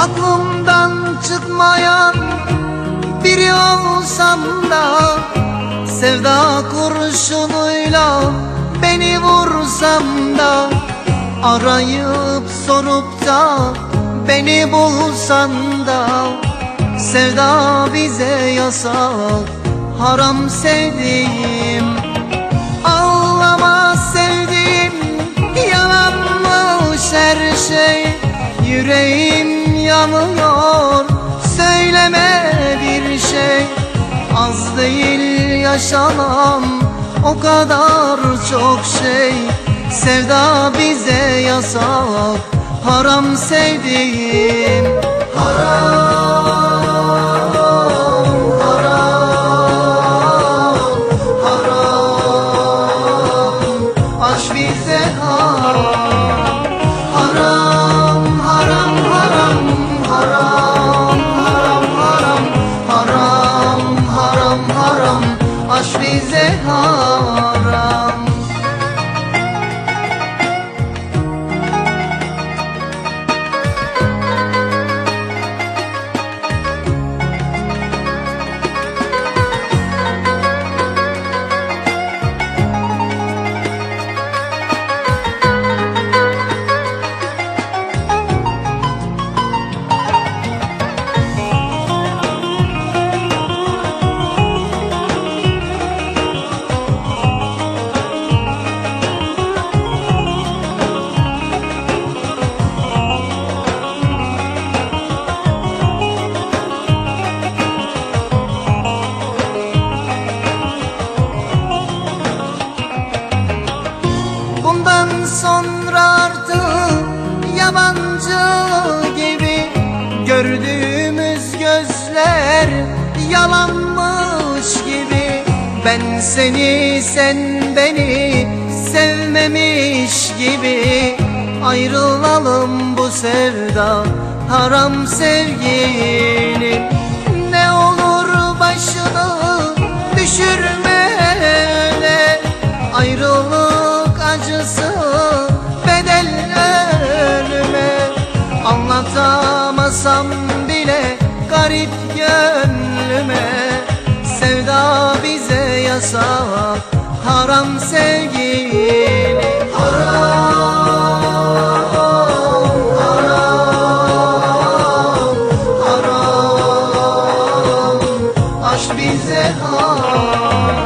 Aklımdan çıkmayan biri olsam da Sevda kurşunuyla beni vursam da Arayıp sorup da beni bulsan da Sevda bize yasak haram sevdiğim Ağlama sevdiğim yalanmış her şey Yüreğim yanıyor söyleme bir şey Az değil yaşanan o kadar çok şey Sevda bize yasak. Haram sevdiğim Haram bize Haram, haram, bize ha Bundan sonra artık yabancı gibi Gördüğümüz gözler yalanmış gibi. Ben seni sen beni sevmemiş gibi Ayrılalım bu sevda haram sevgilim Ne olur başını Anlatamasam bile garip gönlüme Sevda bize yasak haram sevgilim. Haram, haram, haram Aşk bize Haram,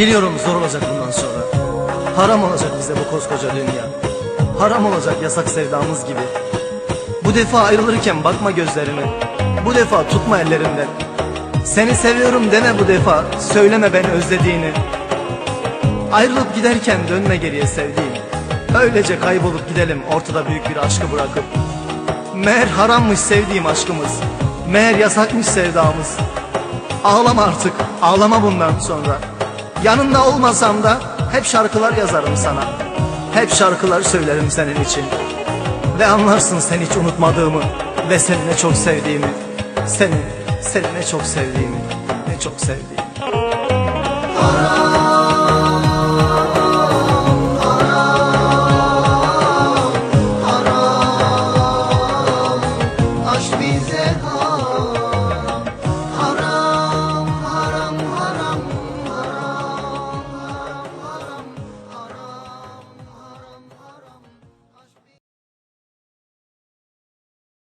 Biliyorum zor olacak bundan sonra. Haram olacak bize bu koskoca dünya. Haram olacak yasak sevdamız gibi. Bu defa ayrılırken bakma gözlerime. Bu defa tutma ellerinden. Seni seviyorum deme bu defa. Söyleme beni özlediğini. Ayrılıp giderken dönme geriye sevdiğim. Öylece kaybolup gidelim ortada büyük bir aşkı bırakıp. Meğer harammış sevdiğim aşkımız. Meğer yasakmış sevdamız. Ağlama artık, ağlama bundan sonra. Yanında olmasam da hep şarkılar yazarım sana. Hep şarkılar söylerim senin için. Ve anlarsın seni hiç unutmadığımı ve seni ne çok sevdiğimi. Seni, seni ne çok sevdiğimi, ne çok sevdiğimi. Haram,